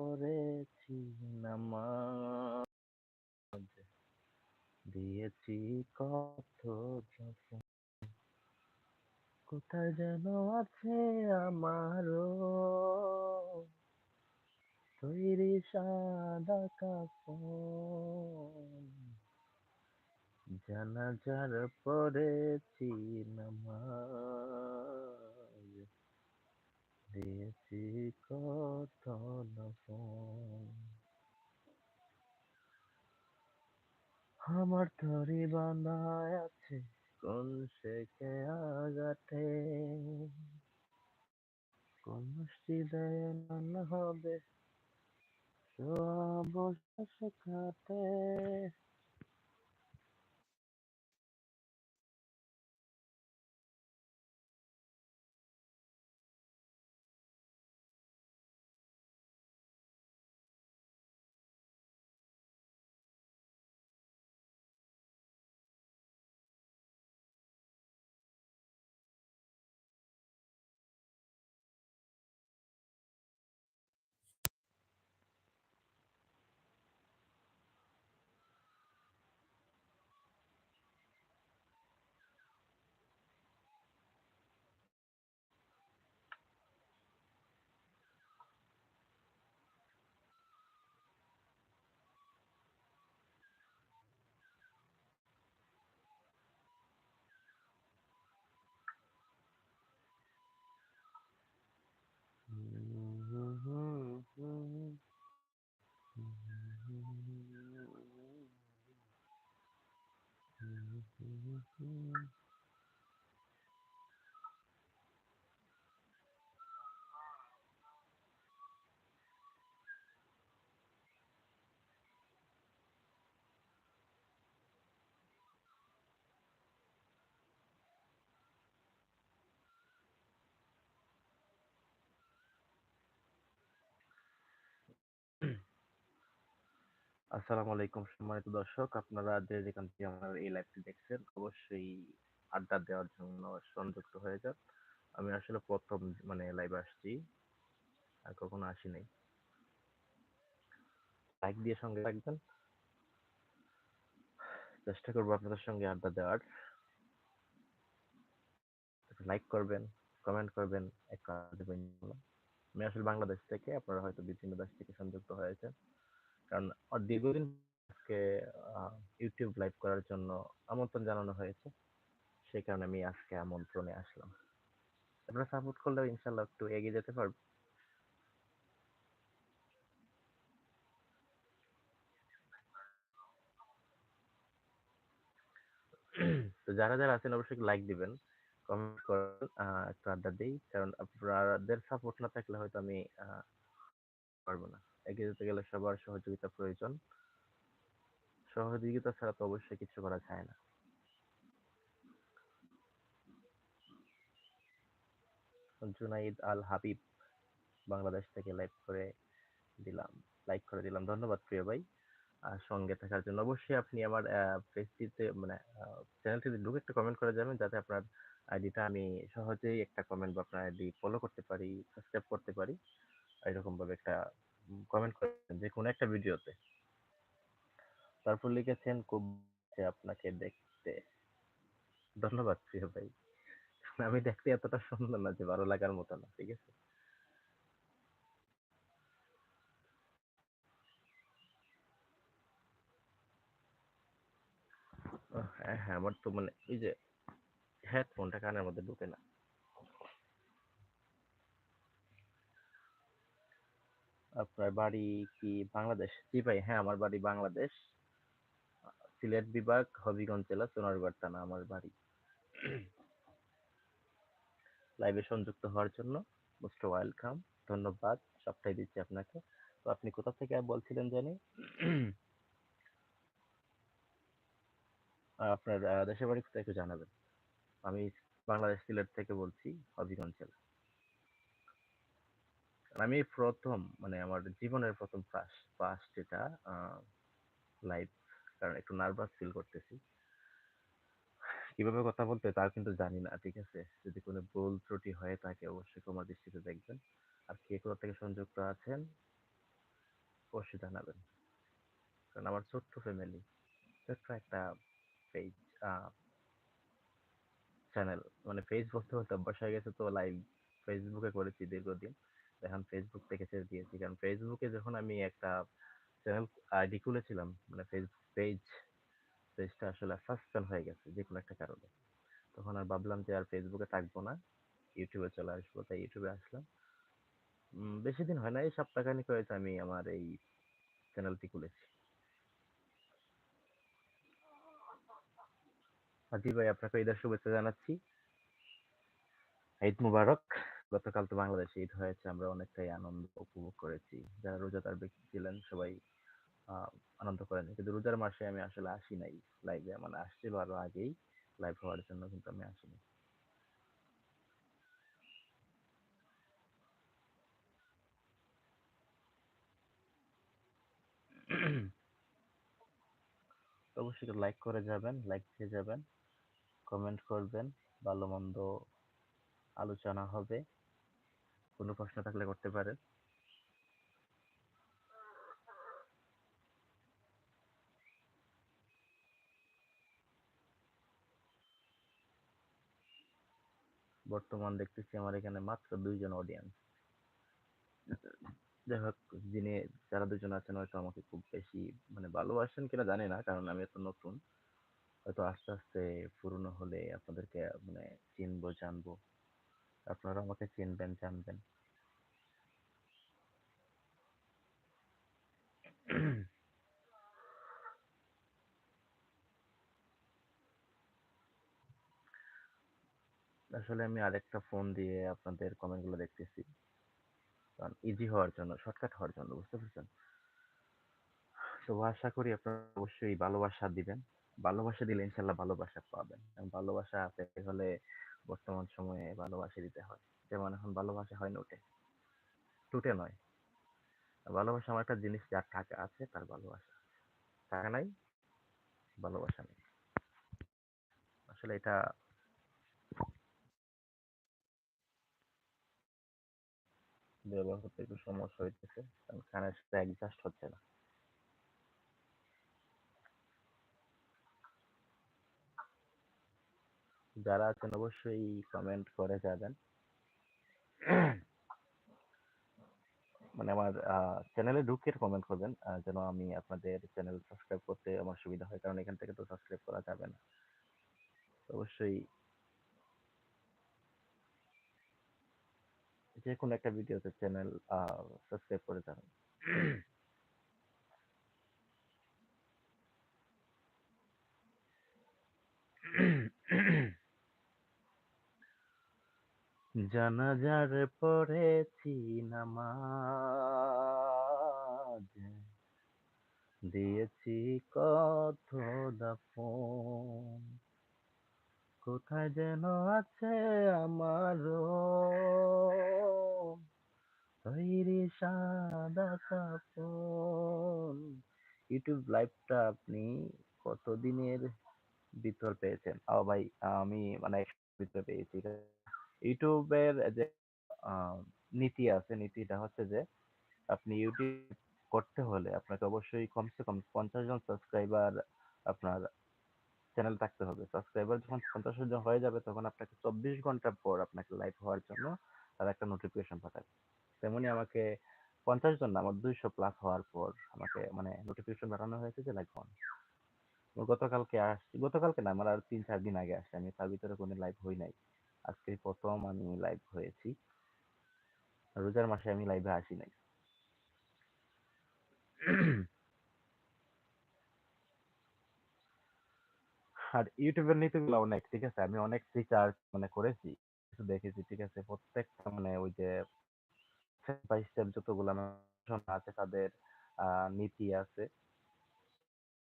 পড়েছি নামাজ। দিয়েছি কত কোথায় যেন আছে আমারও। তৈরি সাদা কাপড়। জানাজার পড়েছি নামাজ। দিয়েছি কত নফল আমার তরি বান্ধায় আছে, কোন শেখে আগাতে কোন মসজিদে হবে সব শেখাতে। আসসালামু আলাইকুম সম্মানিত দর্শক। আপনারা যে যেখান থেকে আমার এই লাইভটি দেখছেন, অবশ্যই আড্ডা দেওয়ার জন্য সংযুক্ত হয়ে যান। আমি আসলে প্রথম মানে লাইভ আসছি, আর কখনো আসি নাই লাইক দিয়ে সঙ্গে রাখবেন চেষ্টা করব আপনাদের সঙ্গে আড্ডা দেওয়ার। লাইক করবেন কমেন্ট করবেন, এক আমি আসলে বাংলাদেশ থেকে, আপনারা হয়তো বিভিন্ন দেশ থেকে সংযুক্ত হয়েছেন। কারণ দীর্ঘদিন আজকে ইউটিউব লাইভ করার জন্য আমন্ত্রণ জানানো হয়েছে। সেই কারণে আমি আজকে আমন্ত্রণে আসলাম। আপনারা সাপোর্ট করলে ইনশাল্লাহ একটু এগিয়ে যেতে পারব। তো যারা যারা আছেন অবশ্যই লাইক দিবেন কমেন্ট করেন একটু আড্ডা দিই। কারণ আপনাদের সাপোর্ট না থাকলে হয়তো আমি পারব না। এগিয়ে যেতে গেলে সবার সহযোগিতা প্রয়োজন। সহযোগিতা ছাড়া তো অবশ্যই কিছু করা যায় না। জুনাইদ আল হাবিব, বাংলাদেশ থেকে লাইভ করে দিলাম, লাইক করে দিলাম। ধন্যবাদ প্রিয় ভাই। সঙ্গে থাকার জন্য অবশ্যই আপনি আমার পেজটিতে মানে চ্যানেলটিতে ঢুকে একটা কমেন্ট করে যাবেন, যাতে আপনার আইডিটা আমি সহজেই একটা কমেন্ট বা আপনার আইডি ফলো করতে পারি সাবস্ক্রাইব করতে পারি। এরকম ভাবে একটা কমেন্ট করেন যে, কোনো একটা ভিডিওতে। তারপর লিখেছেন, খুব আপনাকে দেখতে। ধন্যবাদ প্রিয় ভাই। আমি দেখতে এতটা সুন্দর না যে ভালো লাগার মতো না, ঠিক আছে? হ্যাঁ হ্যাঁ আমার তো মানে ওই যে হেডফোনটা কানের মধ্যে ঢুকে না। আপনার বাড়ি কি বাংলাদেশ? জি ভাই হ্যাঁ আমার বাড়ি বাংলাদেশ। সিলেট বিভাগ, হবিগঞ্জ জেলা সোনারগড় থানা, আমার বাড়ি। লাইভে সংযুক্ত হওয়ার জন্য মোস্ট ওয়েলকাম ধন্যবাদ, সবটাই দিচ্ছি আপনাকে। তো আপনি কোথা থেকে বলছিলেন জানি? আপনার দেশের বাড়ি কোথায় একটু জানাবেন। আমি বাংলাদেশ সিলেট থেকে বলছি, হবিগঞ্জ জেলা। আমি প্রথম মানে আমার জীবনের প্রথম ফার্স্ট ফার্স্ট এটা লাইভ কারণ একটু নার্ভাস ফিল করতেছি কীভাবে কথা বলতে তাও কিন্তু জানি না। ঠিক আছে? যদি কোনো ভুল ত্রুটি হয়ে থাকে অবশ্যই ক্ষমার দৃষ্টিতে দেখবেন। আর কে কোথা থেকে সংযুক্ত আছেন অবশ্যই জানাবেন। কারণ আমার ছোট্ট ফ্যামিলি, ছোট্ট একটা পেজ চ্যানেল মানে পেজ বলতে বলতে অভ্যাস হয়ে গেছে তো লাইভ ফেসবুকে করেছি দীর্ঘদিন। এখন ফেসবুক থেকে ছেড়ে দিয়েছি। কারণ ফেসবুকে যখন আমি একটা চ্যানেল আইডি খুলেছিলাম মানে ফেসবুক পেজ, পেজটা আসলে সাসপেন্ড হয়ে গেছে যেকোনো একটা কারণে। তখন আর ভাবলাম যে আর ফেসবুকে থাকব না। ইউটিউবে চলে আসব। তাই ইউটিউবে আসলাম। বেশি দিন হয় নাই, সপ্তাহখানেক হয়েছে আমি আমার এই চ্যানেলটি খুলেছি। হাজি ভাই আপনাকে ঈদের শুভেচ্ছা জানাচ্ছি। ঈদ মুবারক। গতকাল তো বাংলাদেশে ঈদ হয়েছে। আমরা অনেকটাই আনন্দ উপভোগ করেছি। যারা রোজাদার ব্যক্তি ছিলেন সবাই আনন্দ করেন। কিন্তু রোজার মাসে আমি আসলে আসি নাই লাইভে। মানে আসছিল আরও আগেই লাইভ হওয়ার জন্য কিন্তু আমি আসিনি। অবশ্যই লাইক করে যাবেন, লাইক দিয়ে যাবেন, কমেন্ট করবেন, ভালো-মন্দ আলোচনা হবে। কোনো প্রশ্ন থাকলে করতে পারেন। বর্তমান দেখতেছি আমার এখানে মাত্র দুইজন অডিয়েন্স। যাই হোক যিনি যারা দুজন আছেন হয়তো আমাকে খুব বেশি মানে ভালোবাসেন কিনা জানি না। কারণ আমি এত নতুন। হয়তো আস্তে, আস্তে পুরনো হলে আপনাদেরকে মানে চিনবো, জানব। আপনারাও আমাকে চিনবেন, জানবেন। আসলে আমি আরেকটা ফোন দিয়ে আপনাদের কমেন্টগুলো দেখতেছি। কারণ ইজি হওয়ার জন্য, শর্টকাট হওয়ার জন্য, বুঝতে পেরেছেন? তো আশা করি আপনারা অবশ্যই ভালোবাসা দিবেন। ভালোবাসা দিলে ইনশাআল্লাহ ভালোবাসা পাবেন। ভালোবাসা পেতে হলে বর্তমান সময়ে ভালোবাসা দিতে হয়। যেমন এখন ভালোবাসা হয় নোটে। টুটে নয়। ভালোবাসা এমন একটা জিনিস যার টাকা আছে তার ভালোবাসা। টাকা নাই, ভালোবাসা নেই। আসলে এটা ব্যবহার করতে একটু সমস্যা হইতেছে। কারণ কানের সাথে অ্যাডজাস্ট হচ্ছে না। যারা আছেন অবশ্যই কমেন্ট করে যাবেন। মানে আমার চ্যানেলে ঢুকে কমেন্ট করবেন যেন আমি আপনাদের চ্যানেল সাবস্ক্রাইব করতে আমার সুবিধা হয়। কারণ এখান থেকে তো সাবস্ক্রাইব করা যাবে না। অবশ্যই যেকোনো একটা ভিডিওতে চ্যানেল সাবস্ক্রাইব করে যাবেন। জানাজার পড়েছি নামাজ দিয়েছি কত দাফন কোথায় যেন আছে আমার তৈরি সাদা কাফন ইউটিউব লাইভটা আপনি কতদিনের ভিতর পেয়েছেন? ও ভাই, আমি মানে ভিতরে পেয়েছি। ইউটিউবের যে নীতি আছে, নীতিটা হচ্ছে যে আপনি ইউটিউব করতে হলে আপনাকে অবশ্যই কমসে কম ৫০ জন সাবস্ক্রাইবার আপনার চ্যানেল থাকতে হবে। সাবস্ক্রাইবার যখন ৫০ জন হয়ে যাবে তখন আপনাকে ২৪ ঘণ্টা পর আপনাকে লাইভ হওয়ার জন্য তারা একটা নোটিফিকেশন পাঠাবে। তেমনি আমাকে ৫০ জন না আমার ২০০ প্লাস হওয়ার পর আমাকে মানে নোটিফিকেশন পাঠানো হয়েছে যে লাইভ হন। গতকালকে আসছি, গতকালকে না আমার আর ৩-৪ দিন আগে আসছে। আমি তার ভিতরে কোনো লাইভ হই নাই। আজকেই ১ম আমি লাইভ হয়েছি। রোজার মাসে আমি লাইভে আসি নাই। আর ইউটিউবের নীতিগুলো অনেক, ঠিক আছে? আমি অনেক রিসার্চ মানে করেছি, কিছু দেখেছি, ঠিক আছে? প্রত্যেকটা মানে ওই যে বাই স্টেপ যতগুলা আছে তাদের নীতি আছে।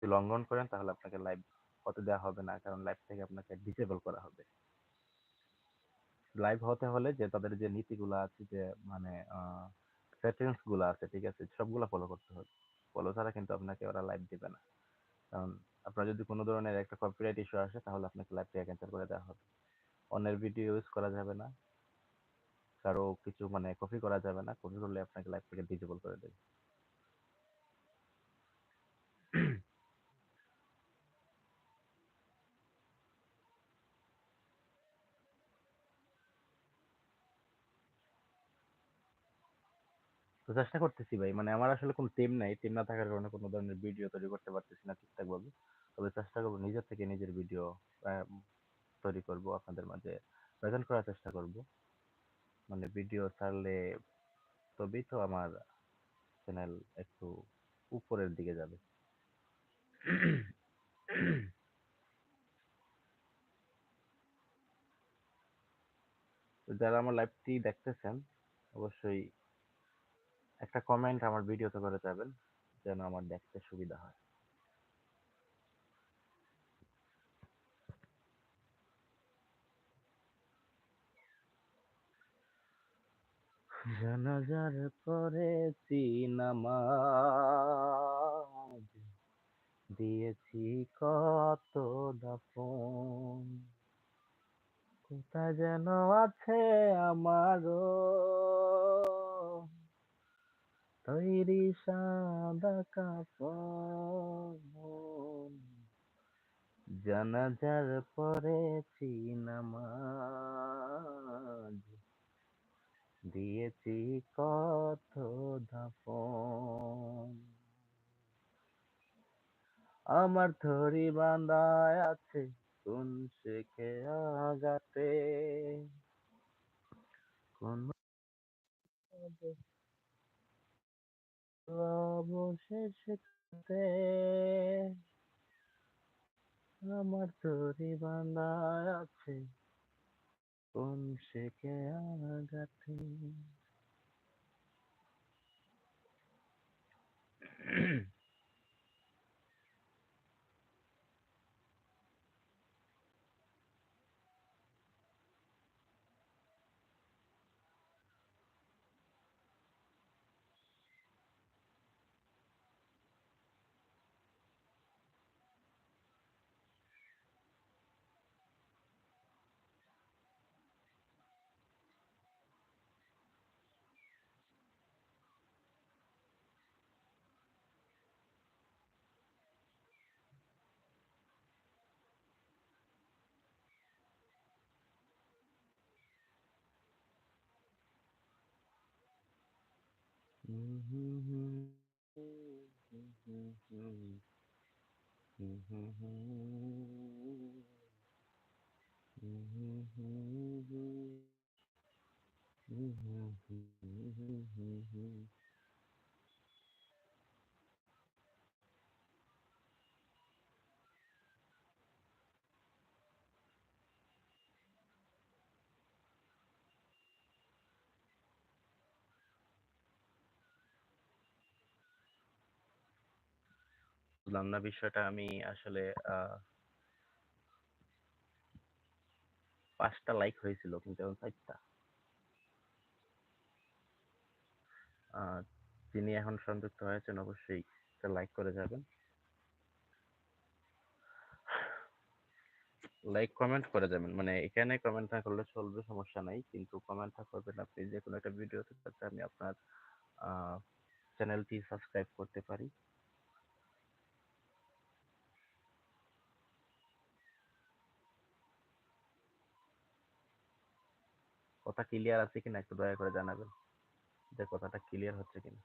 লঙ্ঘন করেন তাহলে আপনাকে লাইভ হতে দেওয়া হবে না। কারণ লাইভ থেকে আপনাকে ডিসেবল করা হবে। লাইভ হতে হলে যে তাদের যে নীতিগুলা আছে যে মানে সেটিংসগুলা আছে, ঠিক আছে? সবগুলা ফলো করতে হবে। ফলো ছাড়া কিন্তু আপনাকে ওরা লাইভ দিবে না। কারণ আপনার যদি কোনো ধরনের একটা কপিরাইট ইস্যু আসে তাহলে আপনাকে লাইভ থেকে ক্যান্সেল করে দেওয়া হবে অন্যের ভিডিও ইউজ করা যাবে না কারও কিছু মানে কপি করা যাবে না কপি করলে আপনাকে লাইভ থেকে ডিজেবল করে দেবে তো চেষ্টা করতেছি ভাই। মানে আমার আসলে কোনো টিম নাই। টিম না থাকার কারণে কোনো ধরনের ভিডিও তৈরি করতে পারতেছি না ঠিকঠাক ভাবে। তবে চেষ্টা করব নিজের থেকে নিজের ভিডিও তৈরি করব, আপনাদের মাঝে প্রেজেন্ট করার চেষ্টা করব। মানে ভিডিও ছাড়লে তবেই তো আমার চ্যানেল একটু উপরের দিকে যাবে। যারা আমার লাইভটি দেখতেছেন, অবশ্যই একটা কমেন্ট আমার ভিডিওতে করে যাবেন, যেন আমার দেখতে সুবিধা হয়। জানাজার পরে নামাজ দিয়েছি কত দাফন, কোথায় যেন আছে আমারও। তৈরি সাদা কাপড়। জানাজার পরেছি নামাজ। দিয়েছি কত দাফন। আমার থরি বান্দায় আছে, কোন শেখে আগাতে কোন অবশেষে আমার তরি বাঁধা আছে। কোন শেখে আগাতে Mm-hmm. বুঝলাম না বিষয়টা। আমি আসলে পাঁচটা লাইক হয়েছিল কিন্তু এখন চারটা। যিনি এখন সংযুক্ত হয়েছেন অবশ্যই লাইক করে যাবেন। লাইক কমেন্ট করে যাবেন। মানে এখানে কমেন্ট না করলে চলবে, সমস্যা নাই। কিন্তু কমেন্টটা করবেন আপনি যে কোনো একটা ভিডিওতে যাতে আমি আপনার চ্যানেলটি সাবস্ক্রাইব করতে পারি। কথা ক্লিয়ার আছে কিনা একটু দয়া করে জানাবেন যে কথাটা ক্লিয়ার হচ্ছে কিনা।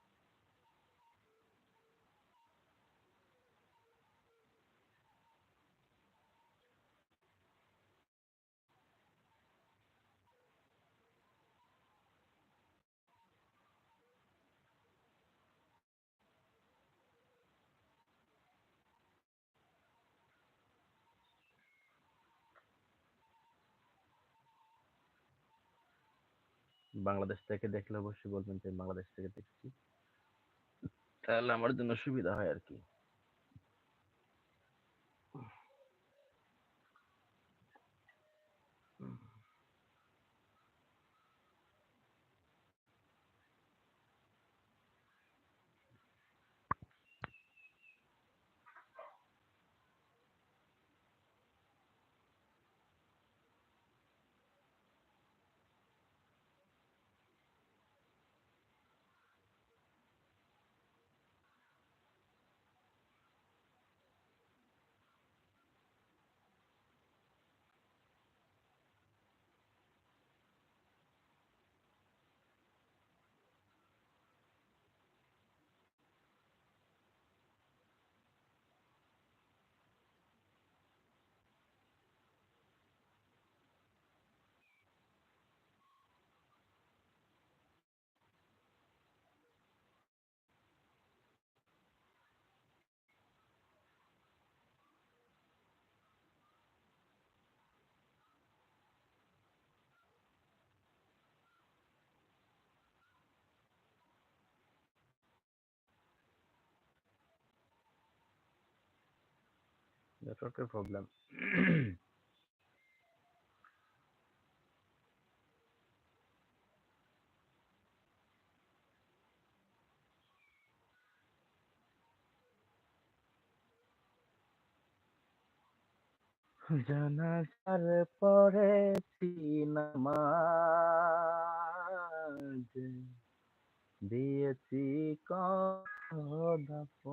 বাংলাদেশ থেকে দেখলে অবশ্যই বলবেন যে বাংলাদেশ থেকে দেখছি। তাহলে আমার জন্য সুবিধা হয় আর কি। নেটওয়ার্কের প্রবলেম জানাজার নামাজ। দিয়েছি কত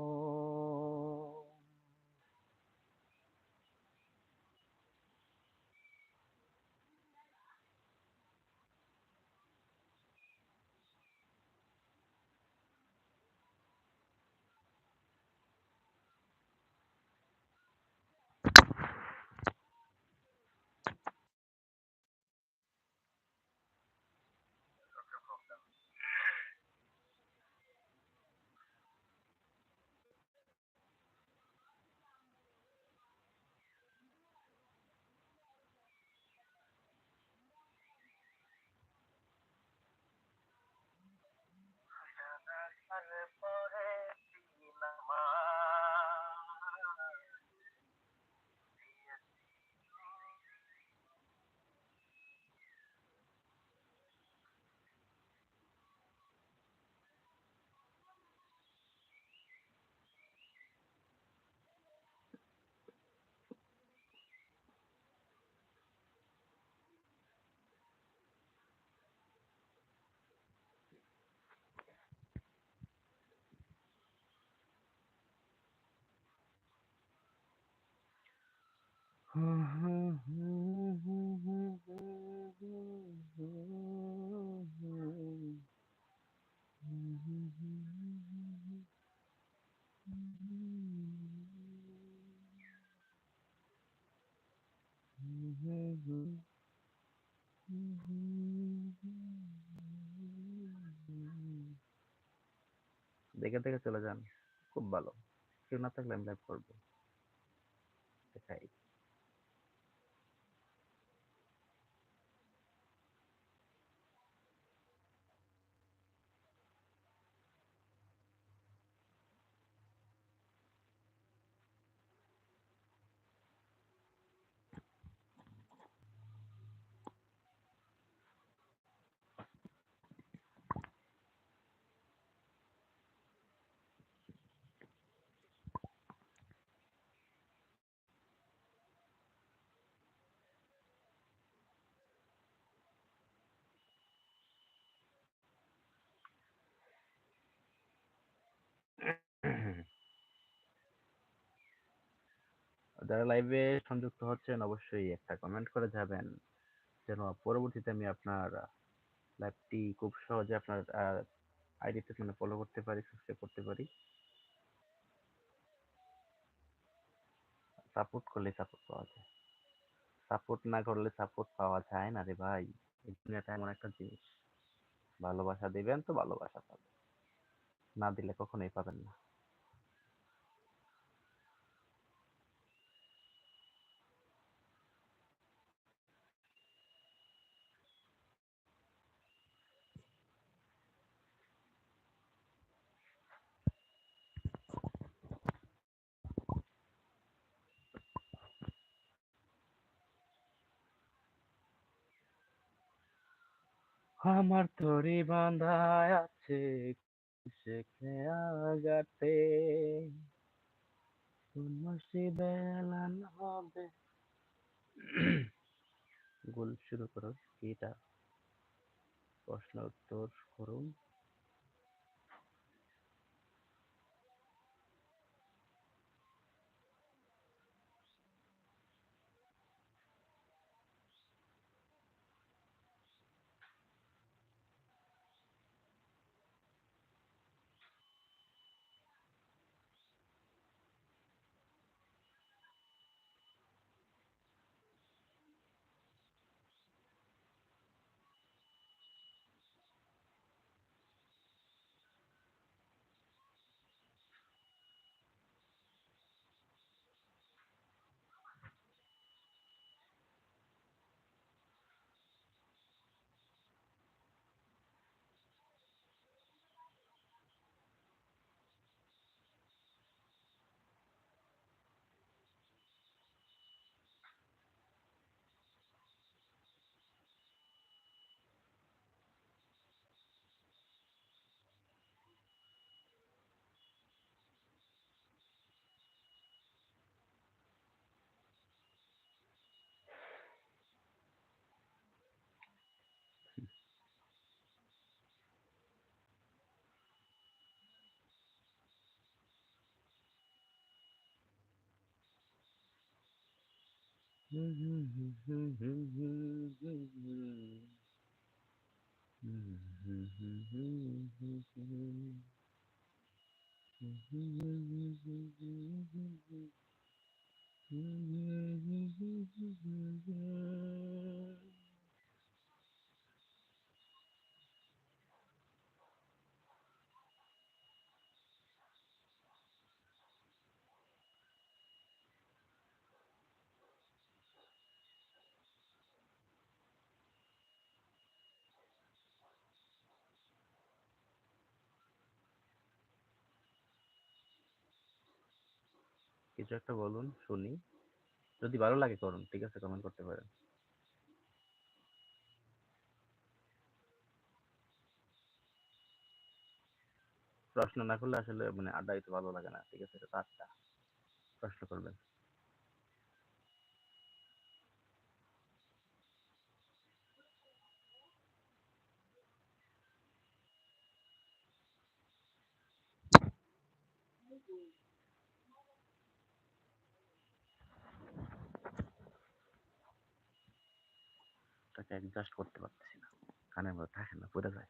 দেখে দেখে চলে যান খুব ভালো কেউ না থাকলে আমি লাইভ করব দেখাই যারা লাইভে সংযুক্ত হচ্ছেন, অবশ্যই একটা কমেন্ট করে যাবেন, যেন পরবর্তীতে আমি আপনার লাইভটি খুব সহজে আপনার আইডিতে মানে ফলো করতে পারি সাবস্ক্রাইব করতে পারি। সাপোর্ট করলে সাপোর্ট পাওয়া যায়। সাপোর্ট না করলে সাপোর্ট পাওয়া যায় না রে ভাই। এই দুনিয়াটা এমন একটা জিনিস। ভালোবাসা দিবেন তো ভালোবাসা পাবেন। না দিলে কখনোই পাবেন না। আমার তরি বাঁধা আছে সে আগাতে কোন বেলান হবে। গোল শুরু করো এটা প্রশ্ন উত্তর করুন। Mm-hmm. কিছু একটা বলুন, শুনি। যদি ভালো লাগে করুন, ঠিক আছে? কমেন্ট করতে পারেন। প্রশ্ন না করলে আসলে মানে আড্ডা দিতে ভালো লাগে না, ঠিক আছে? এটা আড্ডা। প্রশ্ন করবেন। অ্যাডজাস্ট করতে পারতেছি না। কানের মধ্যে থাকে না পড়ে যায়।